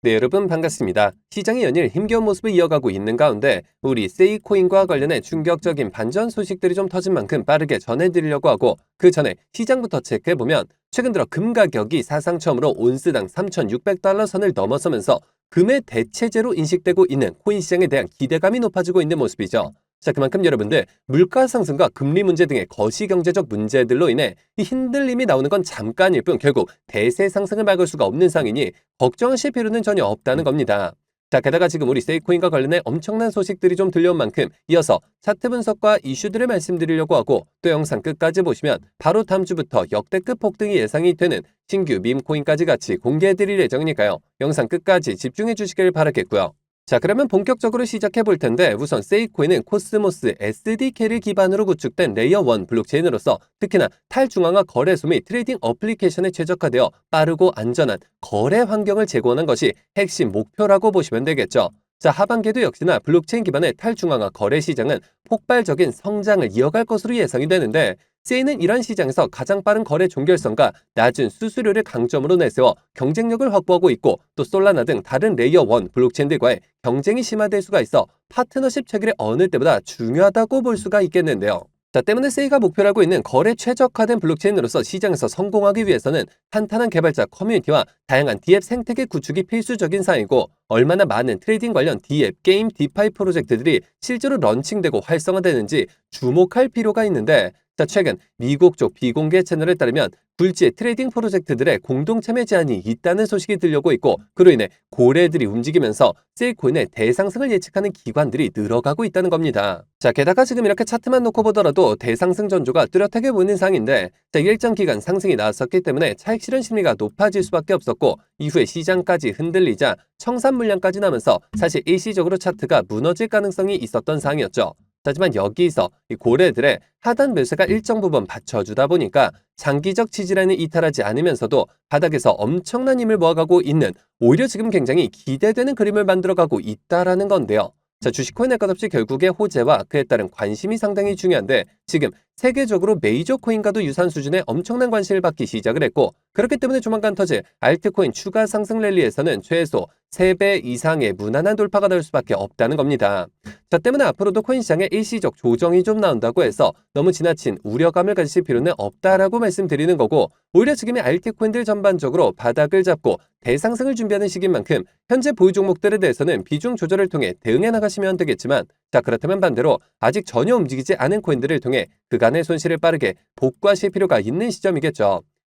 네, 여러분 반갑습니다. 시장이 연일 힘겨운 모습을 이어가고 있는 가운데 우리 세이코인과 관련해 충격적인 반전 소식들이 좀 터진 만큼 빠르게 전해드리려고 하고 그 전에 시장부터 체크해보면 최근 들어 금 가격이 사상 처음으로 온스당 3,600달러 선을 넘어서면서 금의 대체제로 인식되고 있는 코인 시장에 대한 기대감이 높아지고 있는 모습이죠. 자, 그만큼 여러분들 물가 상승과 금리 문제 등의 거시 경제적 문제들로 인해 이 흔들림이 나오는 건 잠깐일 뿐 결국 대세 상승을 막을 수가 없는 상이니 걱정하실 필요는 전혀 없다는 겁니다. 자, 게다가 지금 우리 세이코인과 관련해 엄청난 소식들이 좀 들려온 만큼 이어서 차트 분석과 이슈들을 말씀드리려고 하고 또 영상 끝까지 보시면 바로 다음 주부터 역대급 폭등이 예상이 되는 신규 밈코인까지 같이 공개해드릴 예정이니까요. 영상 끝까지 집중해 주시길 바라겠고요. 자, 그러면 본격적으로 시작해 볼 텐데 우선 세이코인은 코스모스 SDK를 기반으로 구축된 레이어 1 블록체인으로서 특히나 탈중앙화 거래소 및 트레이딩 어플리케이션에 최적화되어 빠르고 안전한 거래 환경을 제공하는 것이 핵심 목표라고 보시면 되겠죠. 자, 하반기에도 역시나 블록체인 기반의 탈중앙화 거래 시장은 폭발적인 성장을 이어갈 것으로 예상이 되는데 세이는 이러한 시장에서 가장 빠른 거래 종결성과 낮은 수수료를 강점으로 내세워 경쟁력을 확보하고 있고 또 솔라나 등 다른 레이어 1 블록체인들과의 경쟁이 심화될 수가 있어 파트너십 체결이 어느 때보다 중요하다고 볼 수가 있겠는데요. 자, 때문에 세이가 목표라고 있는 거래 최적화된 블록체인으로서 시장에서 성공하기 위해서는 탄탄한 개발자 커뮤니티와 다양한 D앱 생태계 구축이 필수적인 사항이고 얼마나 많은 트레이딩 관련 D앱, 게임, 디파이 프로젝트들이 실제로 런칭되고 활성화되는지 주목할 필요가 있는데 자, 최근 미국 쪽 비공개 채널에 따르면 굴지의 트레이딩 프로젝트들의 공동 참여 제한이 있다는 소식이 들려오고 있고 그로 인해 고래들이 움직이면서 세이코인의 대상승을 예측하는 기관들이 늘어가고 있다는 겁니다. 자, 게다가 지금 이렇게 차트만 놓고 보더라도 대상승 전조가 뚜렷하게 보이는 상인데 자, 일정 기간 상승이 나왔었기 때문에 차익 실현 심리가 높아질 수밖에 없었고 이후에 시장까지 흔들리자 청산 물량까지 나면서 사실 일시적으로 차트가 무너질 가능성이 있었던 상이었죠. 하지만 여기서 이 고래들의 하단 매수가 일정 부분 받쳐주다 보니까 장기적 지지라인을 이탈하지 않으면서도 바닥에서 엄청난 힘을 모아가고 있는 오히려 지금 굉장히 기대되는 그림을 만들어가고 있다라는 건데요. 자, 주식 코인 할것 없이 결국에 호재와 그에 따른 관심이 상당히 중요한데 지금 세계적으로 메이저 코인과도 유사한 수준의 엄청난 관심을 받기 시작을 했고 그렇기 때문에 조만간 터질 알트코인 추가 상승 랠리에서는 최소 3배 이상의 무난한 돌파가 나올 수밖에 없다는 겁니다. 자 때문에 앞으로도 코인 시장에 일시적 조정이 좀 나온다고 해서 너무 지나친 우려감을 가지실 필요는 없다라고 말씀드리는 거고 오히려 지금의 알트 코인들 전반적으로 바닥을 잡고 대상승을 준비하는 시기인 만큼 현재 보유 종목들에 대해서는 비중 조절을 통해 대응해 나가시면 되겠지만 자 그렇다면 반대로 아직 전혀 움직이지 않은 코인들을 통해 그간의 손실을 빠르게 복구하실 필요가 있는 시점이겠죠.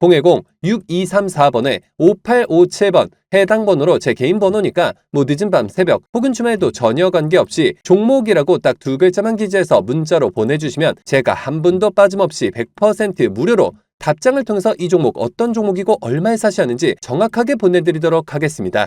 010-6234번에 5857번 해당 번호로 제 개인 번호니까 뭐 늦은 밤 새벽 혹은 주말도 전혀 관계없이 종목이라고 딱 두 글자만 기재해서 문자로 보내주시면 제가 한 분도 빠짐없이 100% 무료로 답장을 통해서 이 종목 어떤 종목이고 얼마에 사시하는지 정확하게 보내드리도록 하겠습니다.